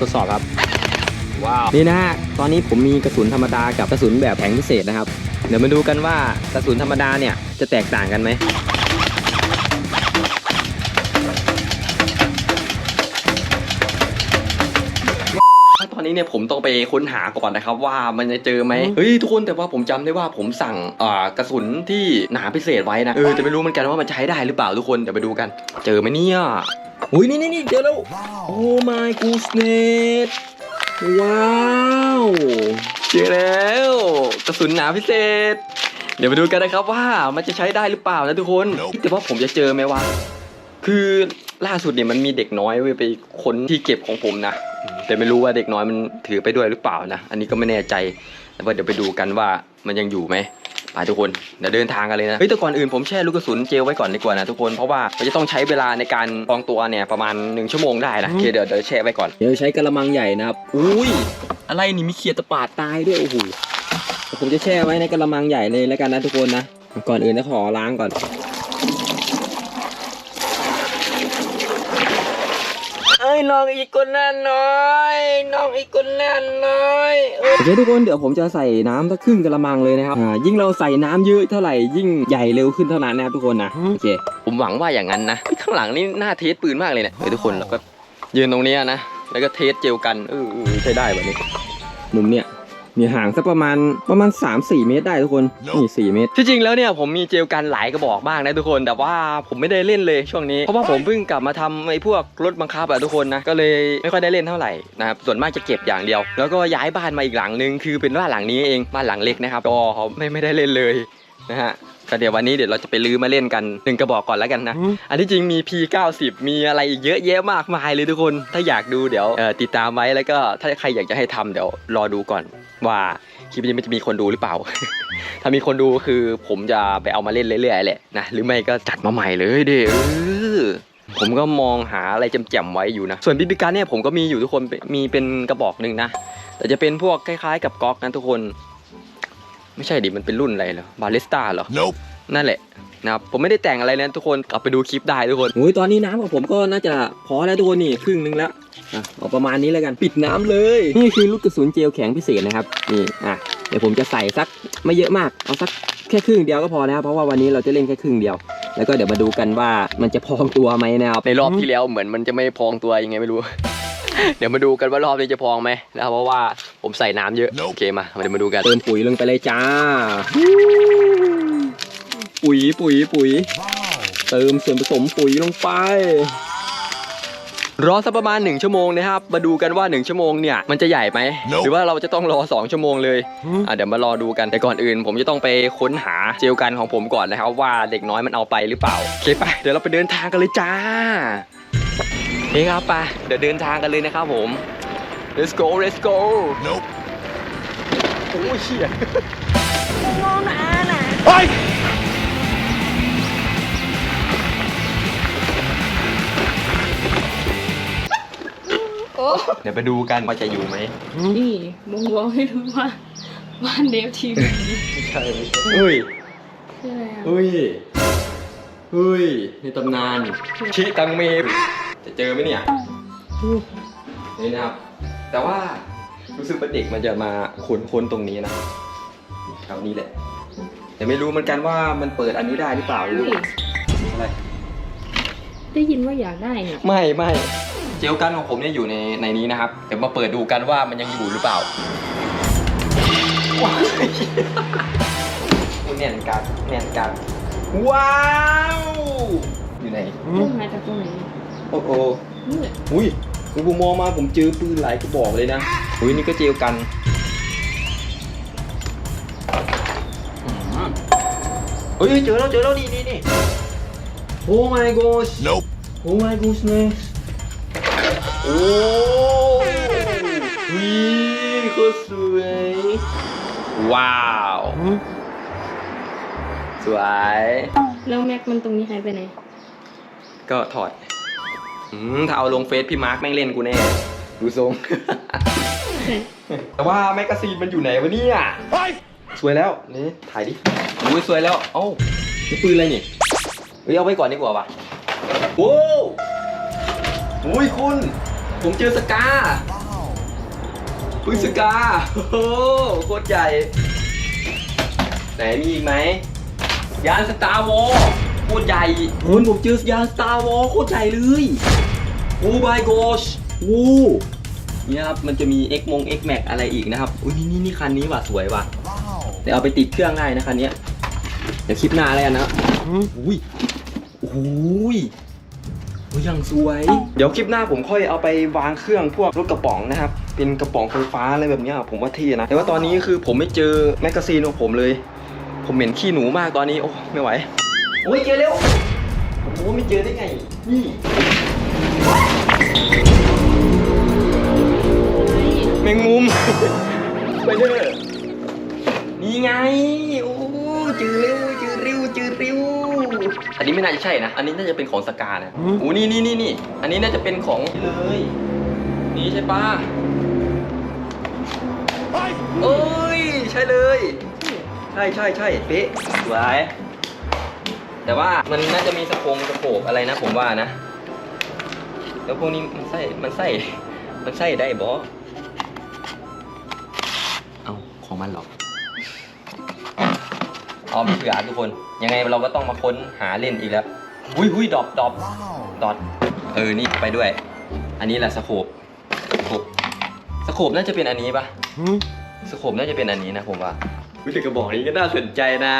ทดสอบครับ ว้าว นี่นะฮะ ตอนนี้ผมมีกระสุนธรรมดากับกระสุนแบบแข็งพิเศษนะครับ เดี๋ยวมาดูกันว่ากระสุนธรรมดาเนี่ยจะแตกต่างกันไหมตอนนี้เนี่ยผมต้องไปค้นหาก่อนนะครับว่ามันจะเจอไหมเฮ้ยทุกคนแต่ว่าผมจำได้ว่าผมสั่งอ่ากระสุนที่หนาพิเศษไว้นะเออจะไม่รู้เหมือนกันว่ามันใช้ได้หรือเปล่าทุกคนเดี๋ยวไปดูกัน เจอไหมเนี่ย อุ้ยนี่นี่นี่เจอแล้ว โอ้ my goodness ว้าวเจอแล้วกระสุนหนาพิเศษ เดี๋ยวมาดูกันนะครับว่ามันจะใช้ได้หรือเปล่านะทุกคน แต่ว่าผมจะเจอไหมวะคือล่าสุดเนี่ยมันมีเด็กน้อยเว้ยไปค้นที่เก็บของผมนะแต่ไม่รู้ว่าเด็กน้อยมันถือไปด้วยหรือเปล่านะ อันนี้ก็ไม่แน่ใจ แต่ว่าเดี๋ยวไปดูกันว่ามันยังอยู่ไหม ไปทุกคนเดี๋ยวเดินทางกันเลยนะเฮ้ยแต่ก่อนอื่นผมแช่ลูกกระสุนเจลไว้ก่อนดีกว่านะทุกคนเพราะว่ามันจะต้องใช้เวลาในการกรองตัวเนี่ยประมาณ 1 ชั่วโมงได้นะโอเคเดี๋ยวเดี๋ยวแช่ไว้ก่อนเดี๋ยวใช้กระมังใหญ่นะครับอุ้ยอะไรนี่มีเขียดตะปาดตายด้วยโอ้โหผมจะแช่ไว้ในกระมังใหญ่เลยแล้วกันนะทุกคนนะก่อนอื่นจะขอล้างก่อน เอ้ ยน้องอีกคนนั่นน้อยน้องอีกคนนั่นน้อยโอเคทุกคนเดี๋ยวผมจะใส่น้ำสักครึ่งกระมังเลยนะครับอ่ายิ่งเราใส่น้ำเยอะเท่าไหร่ยิ่งใหญ่เร็วขึ้นเท่านั้นนะครับทุกคนนะโอเค ผมหวังว่าอย่างนั้นนะข้างหลังนี่น่าเทสปืนมากเลยเนี่ยเฮ้ยทุกคนเราก็ยืนตรงเนี้ยนะแล้วก็เทสเจลกันเออเออใช้ได้แบบนี้มุมเนี้ย มีห่างสักประมาณประมาณ 3-4 เมตรได้ทุกคนนี่4เมตร ที่จริงแล้วเนี่ยผมมีเจลกันหลายกระบอกมากนะทุกคน แต่ว่าผมไม่ได้เล่นเลยช่วงนี้ เพราะว่าผมเพิ่งกลับมาทำไอ้พวกรถบังคับอะทุกคนนะ ก็เลยไม่ค่อยได้เล่นเท่าไหร่นะครับ ส่วนมากจะเก็บอย่างเดียว แล้วก็ย้ายบ้านมาอีกหลังนึง คือเป็นบ้านหลังนี้เอง บ้านหลังเล็กนะครับ ก็ไม่ไม่ได้เล่นเลยนะฮะ ก็เดี๋ยววันนี้เดี๋ยวเราจะไปลื้อมาเล่นกันหนึ่งกระบอกก่อนแล้วกันนะ อันที่จริงมี P90 มีอะไรอีกเยอะแยะมากมายเลยทุกคน ถ้าอยากดูเดี๋ยวเอ่อติดตามไว้แล้วก็ถ้าใครอยากจะให้ทำเดี๋ยวรอดูก่อน ว่าคลิปนี้มันจะมีคนดูหรือเปล่า ถ้ามีคนดูคือผมจะไปเอามาเล่นเรื่อยๆแหละนะหรือไม่ก็จัดมาใหม่เลยเด้ออผมก็มองหาอะไรแจ่มๆไว้อยู่นะ ส่วนบิบิการเนี่ยผมก็มีอยู่ทุกคนมีเป็นกระบอกหนึ่งนะแต่จะเป็นพวกคล้ายๆ กับก๊อกนะทุกคน ไม่ใช่ดิมันเป็นรุ่นอะไรเหรอบาลิสต้าเหรอ Nope. นั่นแหละนะครับผมไม่ได้แต่งอะไรนะทุกคนกลับไปดูคลิปได้ทุกคนโอ้ยตอนนี้น้ำของผมก็น่าจะพอแล้วทุกคนนี่ครึ่งนึงแล้วอะเอาประมาณนี้แล้วกันปิดน้ำเลยนี่คือลูกกระสุนเจลแข็งพิเศษนะครับนี่อะเดี๋ยวผมจะใส่สักไม่เยอะมากเอาสักแค่ครึ่งเดียวก็พอนะครับเพราะว่าวันนี้เราจะเล่นแค่ครึ่งเดียว แล้วก็เดี๋ยวมาดูกันว่ามันจะพองตัวไหมนะครับในรอบที่แล้วเหมือนมันจะไม่พองตัวยังไงไม่รู้ เดี๋ยวมาดูกันว่ารอบนี้จะพองไหมนะครับเพราะว่าผมใส่น้ำเยอะ Nope โอเคมาเดี๋ยวมาดูกันเติมปุ๋ยลงไปเลยจ้า ปุ๋ยปุ๋ยปุ๋ย เติมส่วนผสมปุ๋ยลงไปรอสักประมาณ 1 ชั่วโมงนะครับ มาดูกันว่า 1 ชั่วโมงเนี่ยมันจะใหญ่ไหม Nope หรือว่าเราจะต้องรอ 2 ชั่วโมงเลยอะเดี๋ยวมารอดูกันแต่ก่อนอื่น ผมจะต้องไปค้นหาเจลกันของผมก่อนนะครับ ว่าเด็กน้อยมันเอาไปหรือเปล่าโอเคไปเดี๋ยวเราไปเดินทางกันเลยจ้า โอเคครับไปเดี๋ยวเดินทางกันเลยนะครับผม let's go let's go Nope. โอ้ยเชี่ย Hey! โอ้เดี๋ยวไปดูกันว่าจะอยู่ไหมนี่มงบอกให้รู้ว่าบ้านเดฟทีวีไม่ใช่ไม่ใช่เฮ้ยใช่ไหมอะเฮ้ยเฮ้ยในตำนานชิตังเม จะเจอไหมเนี่ยนี่นะครับ แต่ว่ารู้สึกว่าเด็กมันจะมาค้นค้นตรงนี้นะแถวนี้แหละแต่ไม่รู้เหมือนกันว่ามันเปิดอันนี้ได้หรือเปล่าหรืออุ้ยอะไรได้ยินว่าอยากได้เนี่ยไม่ไม่เจลกันของผมเนี่ยอยู่ในในนี้นะครับเดี๋ยวมาเปิดดูกันว่ามันยังอยู่หรือเปล่าว้ายแน่นกันแน่นกันว้าว อยู่ไหนเริ่มมาจากตรงไหน โอ้โหนี่อุ้ยคุณผมมองมาผมเจอปืนหลายกระบอกเลยนะ อุ้ยนี่ก็เจลกันอืมเฮ้ยเจอแล้วเจอแล้วนี่นี่นี่โอ้ my gosh Nope. โอ้ my goodness โอ้วิโคตรสวย ว้าว สวย แล้วแม็กมันตรงนี้หายไปไหน ก็ถอด อืมถ้าเอาลงเฟซพี่มาร์คแม่งเล่นกูแน่ ดูทรงใช่แต่ว่าแมกกาซีนมันอยู่ไหนวะเนี่ย Hey! สวยแล้วนี่ถ่ายดิอุ้ยสวยแล้ว เอ้านี่ปืนอะไรนี่เฮ้ยเอาไว้ก่อนดีกว่าว่ะโว้วอุ้ยคุณ ผมเจอสกาพึ่งสกาโอ้โหโคตรใหญ่ ไหนมีอีกไหม ยานสตาร์วอล โคตรใหญ่คุณผมเจอยานสตาร์วอลโคตรใหญ่เลยโอ้ my gosh โอ้เนี่ยครับมันจะมี X มง X Max อะไรอีกนะครับอุ้ยนี่นี่นี่คันนี้ว่ะสวยว่ะเดี๋ยวเอาไปติดเครื่องได้นะคันเนี้ยเดี๋ยวคลิปหน้าแล้วกันนะอุ้ยโอ้ยโอ้ยยังสวย เดี๋ยวคลิปหน้าผมค่อยเอาไปวางเครื่องพวกรถกระป๋องนะครับ เป็นกระป๋องไฟฟ้าอะไรแบบเนี้ยผมว่าเท่นะ แต่ว่าตอนนี้คือผมไม่เจอแมกกาซีนของผมเลย ผมเหม็นขี้หนูมากตอนนี้ โอ้ไม่ไหว โอ้ยเจอเร็วโอ้โหไม่เจอได้ไง นี่ แมงมุม ไปเด้อนี่ไง โอ้เจอเร็วเจอเร็วเจอเร็ว อันนี้ไม่น่าจะใช่นะ อันนี้น่าจะเป็นของสกานะโอ้นี่นี่นี่นี่ อันนี้น่าจะเป็นของเลย นี่ใช่ปะเอ้ย ใช่เลย ใช่ใช่ใช่เป๊ะสวย แต่ว่ามันน่าจะมีสะโพงสะโพกอะไรนะ ผมว่านะ แล้วพวกนี้มันใส่มันใส่มันใส่ได้บอเอาของมันเหรอเอาไปเผื่อทุกคน ยังไงเราก็ต้องมาค้นหาเล่นอีกแล้วหุยหุยดรอปดรอปดอทเออนี่ไปด้วย อันนี้แหละสโคปสโคปสโคปน่าจะเป็นอันนี้ปะสโคปน่าจะเป็นอันนี้นะผมว่าวิธีกระบอกนี้ก็น่าสนใจนะ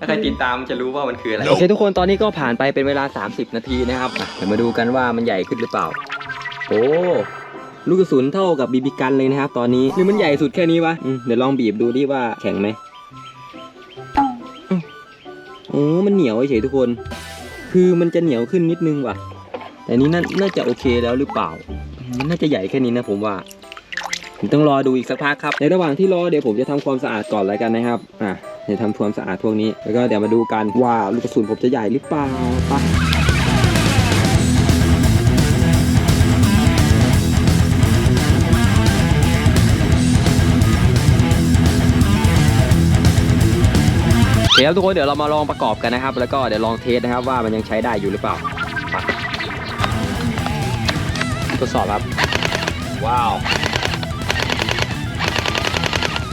ถ้าใครติดตามจะรู้ว่ามันคืออะไร โอเคทุกคนตอนนี้ก็ผ่านไปเป็นเวลา 30 นาทีนะครับอะเดี๋ยวมาดูกันว่ามันใหญ่ขึ้นหรือเปล่า โอ้ลูกกระสุนเท่ากับบีบีกันเลยนะครับ ตอนนี้หรือมันใหญ่สุดแค่นี้วะอืมเดี๋ยวลองบีบดูดิว่าแข็งไหมโอ้มันเหนียวเฉยทุกคน คือมันจะเหนียวขึ้นนิดนึงว่ะ แต่นี้น่าน่าจะโอเคแล้วหรือเปล่า มันน่าจะใหญ่แค่นี้นะผมว่าผมต้องรอดูอีกสักพักครับ ในระหว่างที่รอเดี๋ยวผมจะทำความสะอาดก่อนแล้วกันนะครับ อะ ดี๋ยวทำความสะอาดพวกนี้ แล้วก็เดี๋ยวมาดูกันว่าลูกกระสุนผมจะใหญ่หรือเปล่าไปโอเคครับทุกคนเดี๋ยวเรามาลองประกอบกันนะครับ แล้วก็เดี๋ยวลองเทสนะครับว่ามันยังใช้ได้อยู่หรือเปล่าไปทดสอบครับ ว้าว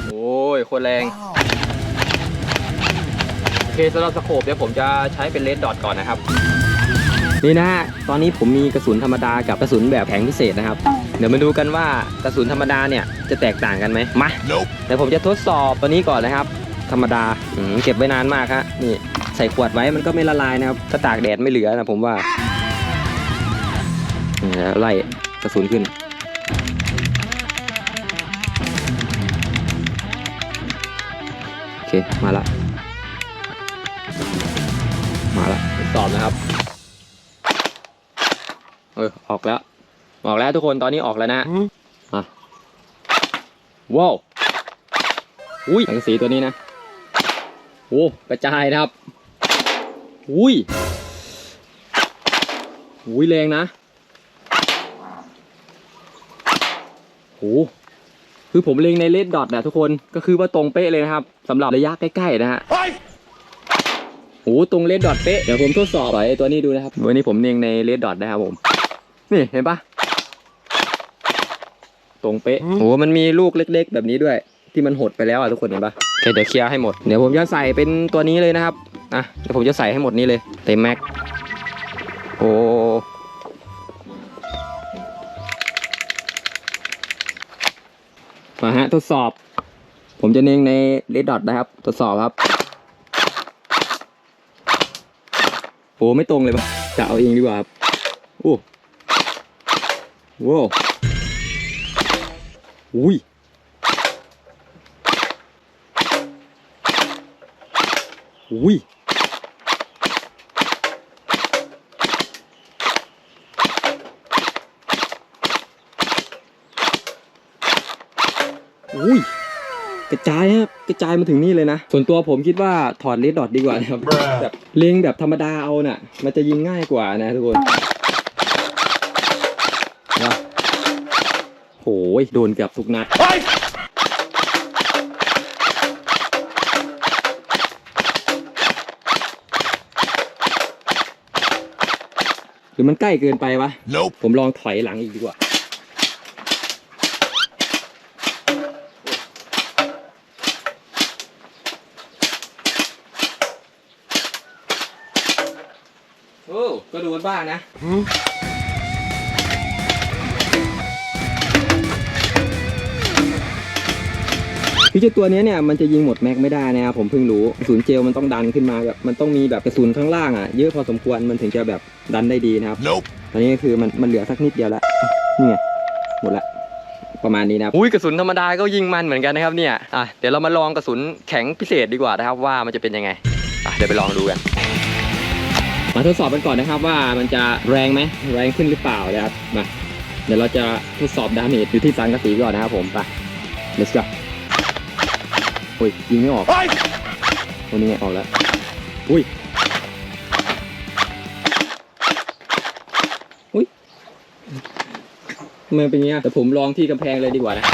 โอ้ยโคนแรง เคสำหรับสโคปเดี๋ยวผมจะใช้เป็นเลดดอทก่อนนะครับ นี่นะฮะ ตอนนี้ผมมีกระสุนธรรมดากับกระสุนแบบแผงพิเศษนะครับ เดี๋ยวมาดูกันว่ากระสุนธรรมดาเนี่ยจะแตกต่างกันไหมมาเดี๋ยวผมจะทดสอบตัวนี้ก่อนนะครับ ธรรมดาอืมเก็บไว้นานมากฮะ นี่ใส่ขวดไว้มันก็ไม่ละลายนะครับ ถ้าตากแดดไม่เหลือนะผมว่านี่แล้วไล่กระสุนขึ้น โอเค มาละ มาละทดสอบนะครับ เออออกแล้ว ออกแล้วทุกคนตอนนี้ออกแล้วนะมาว้าวอุ้ยสังสีตัวนี้นะโอ้กระจายนะครับ อุ้ยอุ้ยแรงนะโหคือผมเล็งในเลดดอทนะทุกคนก็คือว่าตรงเป๊ะเลยนะครับสำหรับระยะใกล้ๆนะฮะ โอ้ตรงเลดดอทเป๊ะ เดี๋ยวผมทดสอบไอ้ตัวนี้ดูนะครับ วันนี้ผมเล็งในเลดดอทนะครับผม นี่เห็นปะตรงเป๊ะโอ้มันมีลูกเล็ก ๆ แบบนี้ด้วย ที่มันหดไปแล้วอะทุกคนเห็นปะโอเคเดี๋ยวเคลียร์ให้หมด เดี๋ยวผมจะใส่เป็นตัวนี้เลยนะครับ อะ เดี๋ยวผมจะใส่ให้หมดนี้เลย เต็มแม็ก โอ้มาฮะทดสอบ ผมจะเน้งในเ d ดดอทนะครับ ทดสอบครับ โอ้ไม่ตรงเลยปะจะเอาเองดีกว่าครับโอ้ว้าวอุ้ยอุ้ยอุ้ย กระจายครับกระจายมาถึงนี่เลยนะ ส่วนตัวผมคิดว่าถอดเลดดอทดีกว่านะครับแบบเล็งแบบธรรมดาเอาน่ะ มันจะยิงง่ายกว่านะทุกคนนะโหยโดนเกือบทุกนัดหรือมันใกล้เกินไปวะ Nope. ผมลองถอยหลังอีกดีกว่า ก็ดูกันบ้างนะคือเจ้าตัวเนี้ยเนี่ยมันจะยิงหมดแม็กไม่ได้นะครับผมเพิ่งรู้กระสุนเจลมันต้องดันขึ้นมาแบบมันต้องมีแบบกระสุนข้างล่างอะเยอะพอสมควรมันถึงจะแบบดันได้ดีนะครับ Nope. ตอนนี้ก็คือมันมันเหลือสักนิดเดียวแล้วนี่ไงหมดละประมาณนี้นะครับ อุ้ยกระสุนธรรมดาก็ยิงมันเหมือนกันนะครับเนี่ยอะเดี๋ยวเรามาลองกระสุนแข็งพิเศษดีกว่านะครับว่ามันจะเป็นยังไงอะเดี๋ยวไปลองดูกัน มาทดสอบกันก่อนนะครับว่ามันจะแรงไหมแรงขึ้นหรือเปล่านะครับมาเดี๋ยวเราจะทดสอบดาเมจอยู่ที่สังกะสีก่อนนะครับผมไป let's go โอ้ยยิงไม่ออก Hey! โอ้นี่ไงออกแล้วอุ้ยอุ้ยทำไมันเป็นอย่างเงี้ยแต่ผมลองที่กำแพงเลยดีกว่านะ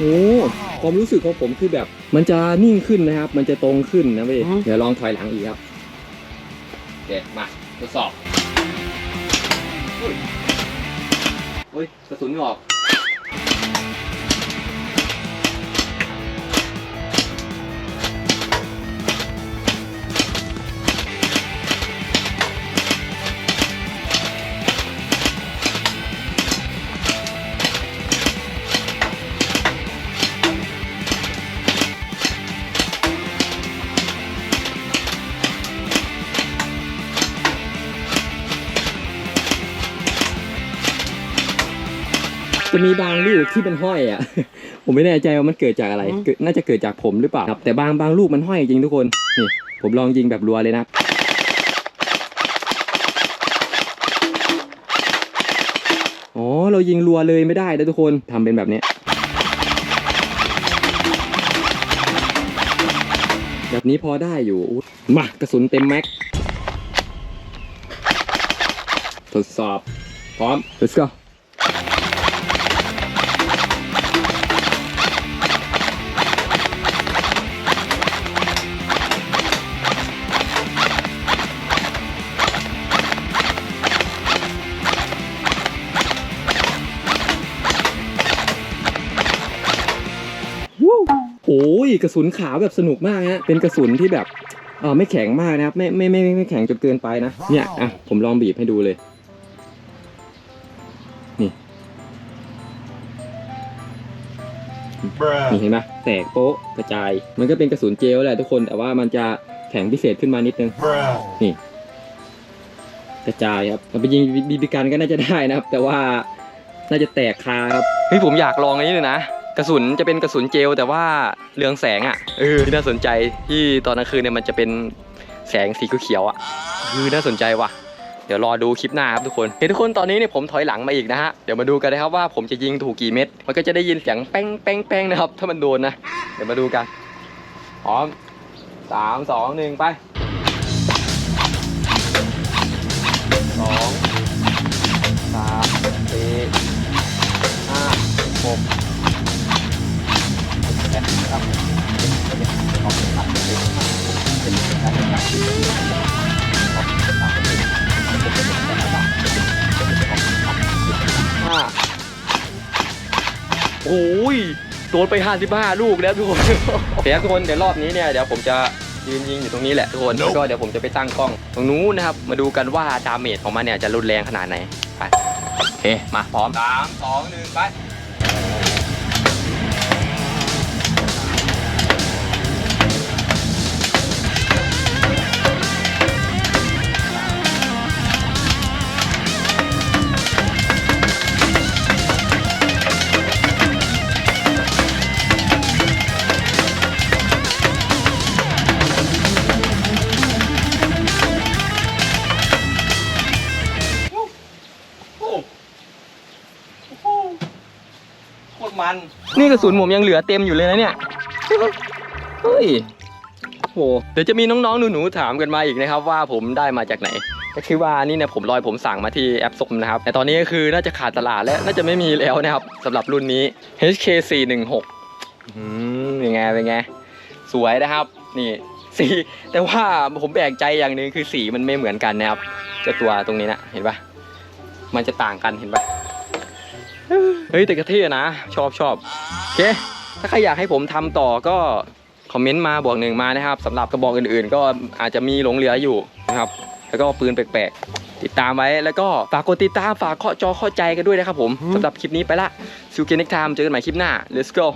โอ้ความรู้สึกของผมคือแบบมันจะนิ่งขึ้นนะครับ มันจะตรงขึ้นนะเว้ยเดี๋ยวลองถอยหลังอีกครับโอเคมาทดสอบอุ้ยอุ้ยกระสุนไม่ออก มีบางลูกที่เป็นห้อยอะ ผมไม่แน่ใจว่ามันเกิดจากอะไรเกิดน่าจะเกิดจากผมหรือเปล่าครับแต่บางบางลูกมันห้อยจริงทุกคนนี่ผมลองยิงแบบรัวเลยนะครับอ๋อเรายิงรัวเลยไม่ได้นะทุกคนทำเป็นแบบเนี้ยแบบนี้พอได้อยู่อุ๊ยมากระสุนเต็มแม็กทดสอบพร้อม let's go ยกระสุนขาวแบบสนุกมากฮะเป็นกระสุนที่แบบเออไม่แข็งมากนะครับไม่ไม่ไม่ไม่แข็งจนเกินไปนะเนี่ยอะผมลองบีบให้ดูเลย นี่นี่เห็นไหมแตกโป๊ะกระจาย มันก็เป็นกระสุนเจลแหละทุกคนแต่ว่ามันจะแข็งพิเศษขึ้นมานิดนึงนี่กระจายครับมันไปยิงบีบีกันก็น่าจะได้นะครับ แต่ว่าน่าจะแตกคาครับเฮ้ยผมอยากลองอันนี้เลยนะ กระสุนจะเป็นกระสุนเจลแต่ว่าเรืองแสงอะเออน่าสนใจที่ตอนกลางคืนเนี่ยมันจะเป็นแสงสีเขียวอะคือน่าสนใจว่ะ เดี๋ยวรอดูคลิปหน้าครับทุกคนเฮ้ยทุกคนตอนนี้เนี่ยผมถอยหลังมาอีกนะฮะเดี๋ยวมาดูกันนะครับว่าผมจะยิงถูกกี่เม็ดมันก็จะได้ยินเสียงแป้งแป้งแป้งนะครับ ถ้ามันโดนนะเดี๋ยวมาดูกันพร้อมสามสองหนึ่งไปสองสามสี่ห้าหก เจ็ดแปดเก้าสิบสิบเอ็ดสิบสองสิบสามสิบสี่สิบห้าสิบหกสิบเจ็ดสิบแปดสิบเก้ายี่สิบยี่สิบเอ็ดยี่สิบสองยี่สิบสามยี่สิบสี่ยี่สิบห้ายี่สิบหกยี่สิบเจ็ดยี่สิบแปดยี่สิบเก้ายี่สิบห้าโอ้ยโดนไป 55 ลูกแล้วทุกคนโอเคครับทุกคนเดี๋ยวรอบนี้เนี่ยเดี๋ยวผมจะยืนยิงอยู่ตรงนี้แหละทุกคนแล้วก็เดี๋ยวผมจะไปตั้งกล้องตรงนู้นนะครับ มาดูกันว่าดาเมจของมันเนี่ยจะรุนแรงขนาดไหนไปโอเคมาพร้อมสามสองหนึ่งไปันนี่กระสุนผมยังเหลือเต็มอยู่เลยนะเนี่ยเฮ้ยโหเดี๋ยวจะมีน้องๆหนูๆถามกันมาอีกนะครับว่าผมได้มาจากไหน ก็คือว่านี่เนี่ยผมรอยผมสั่งมาที่แอปสมนะครับ แต่ตอนนี้ก็คือน่าจะขาดตลาดแล้วน่าจะไม่มีแล้วนะครับสำหรับรุ่นนี้ HK416 อืมเป็นไงเป็นไง สวยนะครับ นี่สีแต่ว่าผมแปลกใจอย่างหนึ่งคือสีมันไม่เหมือนกันนะครับจะตัวตรงนี้นะเห็นปะมันจะต่างกันเห็นปะ เฮ้ยแต่กระเท่นะ ชอบชอบโอเคถ้าใครอยากให้ผมทำต่อก็คอมเมนต์มาบวกหนึ่งมานะครับสำหรับกระบอกอื่นๆ ก็อาจจะมีหลงเหลืออยู่นะครับ แล้วก็ปืนแปลกๆ ติดตามไว้แล้วก็ฝากกดติดตามฝากเคาะจอเข้าใจกันด้วยนะครับผมสำหรับคลิปนี้ไปละซิวเกนเน็กไทม์เจอกันใหม่คลิปหน้า let's go